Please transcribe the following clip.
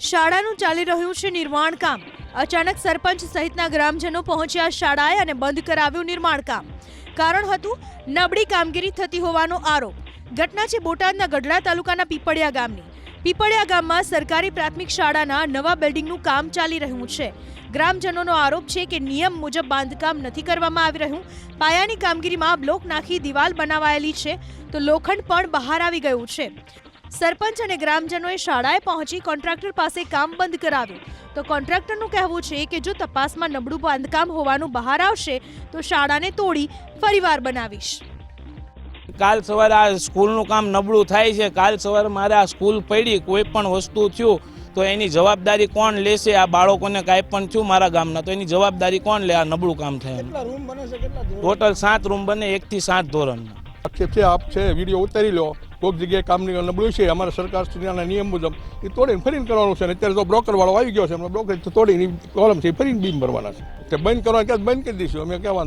શાળાનું ચાલી રહ્યું છે નિર્માણ કામ. અચાનક સરપંચ સહિતના ગ્રામજનો પહોંચ્યા શાળાએ અને બંધ કરાવ્યું નિર્માણ કામ. કારણ હતું, નબળી કામગીરી થતી હોવાનો આરોપ. ઘટના છે બોટાદના ગઢડા તાલુકાના પીપળિયા ગામની. પીપળિયા ગામમાં સરકારી પ્રાથમિક શાળાના નવા બિલ્ડિંગનું કામ ચાલી રહ્યું છે. ગ્રામજનોનો આરોપ છે કે નિયમ મુજબ બાંધકામ નથી કરવામાં આવી રહ્યું. પાયાની કામગીરીમાં બ્લોક નાખી દિવાલ બનાવાયેલી છે, તો લોખંડ પણ બહાર આવી ગયું છે. સરપંચ અને ગ્રામજનોએ શાળાએ પહોંચી કોન્ટ્રાક્ટર પાસે કામ બંધ કરાવ્યું. તો કોન્ટ્રાક્ટરનું કહેવું છે કે જો તપાસમાં નબળું બાંધકામ હોવાનું બહાર આવશે તો શાળાને તોડી ફરીવાર બનાવીશ. કાલ સવારે આ સ્કૂલનું કામ નબળું થાય છે. કાલ સવારે મારે આ સ્કૂલ પડી કોઈ પણ વસ્તુ થયું તો એની જવાબદારી કોણ લેશે? આ બાળકોને કાંઈ પણ થયું મારા ગામના તો એની જવાબદારી કોણ લે? આ નબળું કામ થાય રૂમ બને છે? ટોટલ સાત રૂમ બને એકથી સાત ધોરણના. આક્ષેપ છે આપ છે વીડિયો ઉતારી લો. કોઈક જગ્યાએ કામની નબળું છે, અમારા સરકાર શ્રીના નિયમ મુજબ એ તોડીને ફરીને કરવાનું છે. અને અત્યારે તો બ્રોકરવાળો આવી ગયો છે અમે બ્રોકર તોડીને કોલમ છે ફરીને બીમ ભરવાના છે. તે બંધ કરવા ક્યાં, બંધ કરી દઈશું, અમે કહેવાનું